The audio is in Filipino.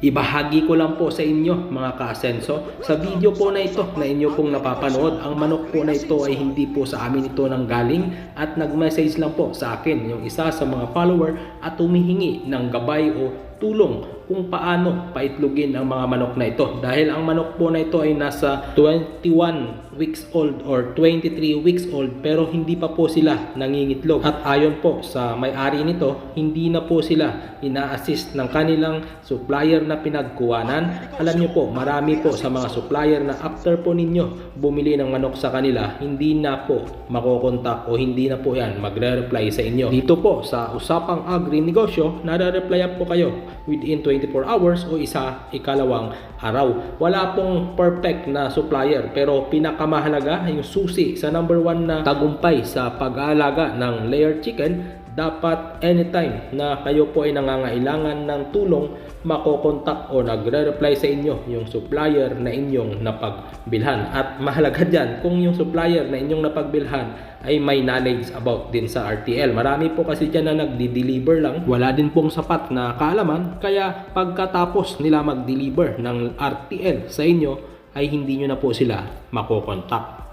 Ibahagi ko lang po sa inyo mga kaasenso, sa video po na ito na inyo pong napapanood, ang manok po na ito ay hindi po sa amin ito nang galing at nag-message lang po sa akin yung isa sa mga follower at humihingi ng gabay o tulong kung paano paitlogin ang mga manok na ito. Dahil ang manok po na ito ay nasa 21 weeks old or 23 weeks old pero hindi pa po sila nangingitlog. At ayon po sa may-ari nito, hindi na po sila ina-assist ng kanilang supplier na pinagkuwanan. Alam niyo po, marami po sa mga supplier na after po ninyo bumili ng manok sa kanila, hindi na po makokontak o hindi na po yan magre-reply sa inyo. Dito po sa usapang agri-negosyo, nare-replyan po kayo within 24 hours o isa ikalawang araw. Wala pong perfect na supplier pero pinakamahalaga yung susi sa number one na tagumpay sa pag-aalaga ng layer chicken dapat anytime na kayo po ay nangangailangan ng tulong makokontak o nagre-reply sa inyo yung supplier na inyong napagbilhan. At mahalaga dyan kung yung supplier na inyong napagbilhan ay may knowledge about din sa RTL marami po kasi dyan na nagdi-deliver lang. Wala din pong sapat na kaalaman. Kaya pagkatapos nila mag-deliver ng RTL sa inyo ay hindi nyo na po sila makokontak